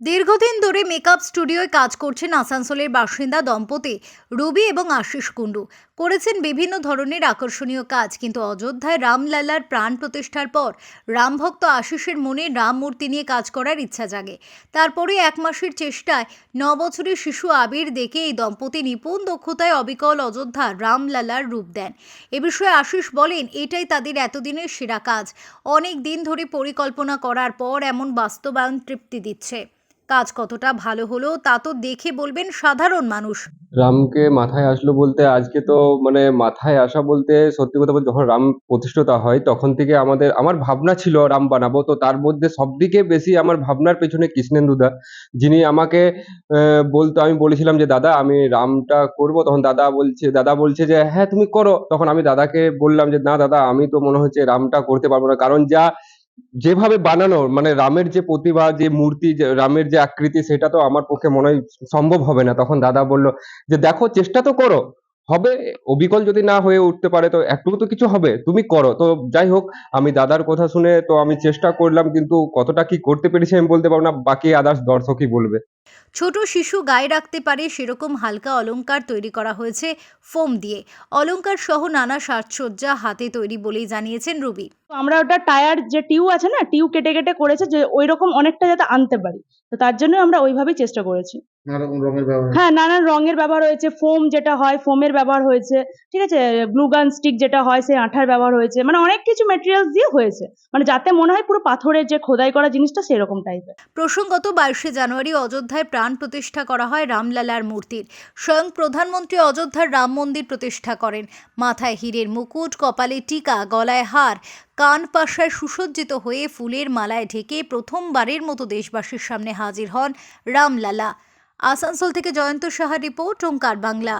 দীর্ঘদিন ধরে মেকআপ স্টুডিওয় কাজ করছেন আসানসোলের বাসিন্দা দম্পতি রবি এবং আশিস কুণ্ডু। করেছেন বিভিন্ন ধরনের আকর্ষণীয় কাজ, কিন্তু অযোধ্যায় রামলালার প্রাণ প্রতিষ্ঠার পর রামভক্ত আশিসের মনে রাম মূর্তি নিয়ে কাজ করার ইচ্ছা জাগে। তারপরে এক মাসের চেষ্টায় ন বছরের শিশু আবির দেখে এই দম্পতি নিপুণ দক্ষতায় অবিকল অযোধ্যা রামলালার রূপ দেন। এ বিষয়ে আশিস বলেন, এটাই তাদের এতদিনের সেরা কাজ। অনেক দিন ধরে পরিকল্পনা করার পর এমন বাস্তবায়ন তৃপ্তি দিচ্ছে। কাজ কতটা ভালো হলো তা তো দেখে বলবেন সাধারণ মানুষ। রামকে মাথায় আসলো বলতে, আজকে তো মানে মাথায় আসা বলতে সত্যি কথা বলতে যখন রাম প্রতিষ্ঠিত হয়, তখন থেকে আমাদের, আমার ভাবনা ছিল রাম বানাবো, তো তার মধ্যে সবথেকে বেশি আমার ভাবনার পেছনে কৃষ্ণেন্দুদা, যিনি আমাকে বলতো, আমি বলেছিলাম যে, দাদা, আমি রামটা করব। তখন দাদা বলছে দাদা বলছে যে হ্যাঁ তুমি করো। তখন আমি দাদাকে বললাম যে, না, দাদা, আমি তো মনে হচ্ছে রামটা করতে পারব না। কারণ যা যেভাবে বানানো মানে রামের যে প্রতিভা, যে মূর্তি রামের যে আকৃতি, সেটা তো আমার পক্ষে মনে হয় সম্ভব হবে না। তখন দাদা বলল যে, দেখো, চেষ্টা তো করো। হবে, অবিকল যদি না হয়ে উঠতে পারে তো একটু তো কিছু হবে। তুমি করো। তো যাই হোক, আমি দাদার কথা শুনে তো আমি চেষ্টা করলাম, কিন্তু কতটা কি করতে পেরেছি আমি বলতে পারব না। বাকি আদার্স দর্শকই বলবে। ছোট শিশু গায়ে রাখতে পারে সেরকম হালকা অলঙ্কার তৈরি করা হয়েছে ফোম দিয়ে। অলঙ্কার সহ নানা সাজসজ্জা হাতে তৈরি বলেই জানিয়েছেন রুবি। আমরা ওটা টায়ার যে টিউ আছে না, টিউ কেটে কেটে করেছে যে ওই রকম অনেকটা যাতে আনতে পারি। তো তার জন্য আমরা ওইভাবেই চেষ্টা করেছি। হ্যাঁ নানান রঙের ব্যবহার হয়েছে ফোম যেটা হয় ফোমের ব্যবহার হয়েছে ঠিক আছে? গ্লুগান স্টিক যেটা হয় সেই আঠার ব্যবহার হয়েছে মানে অনেক কিছু মেটেরিয়ালস দিয়ে হয়েছে। মানে যাতে মনে হয় পুরো পাথরের যে খোদাই করা জিনিসটা সেরকম টাইপের প্রসঙ্গত বাইশে জানুয়ারি অযোধ্যায় প্রাণ প্রতিষ্ঠা করা হয় রামলালার মূর্তির। স্বয়ং প্রধানমন্ত্রী অযোধ্যার রাম মন্দির প্রতিষ্ঠা করেন। মাথায় হীরের মুকুট কপালে টিকা গলায় হার কান পাশায় সুসজ্জিত হয়ে ফুলের মালায় ঢেকে প্রথমবারের মতো দেশবাসীর সামনে হাজির হন রামলালা। আসানসোল থেকে জয়ন্ত সাহা রিপোর্ট ওঙ্কার বাংলা।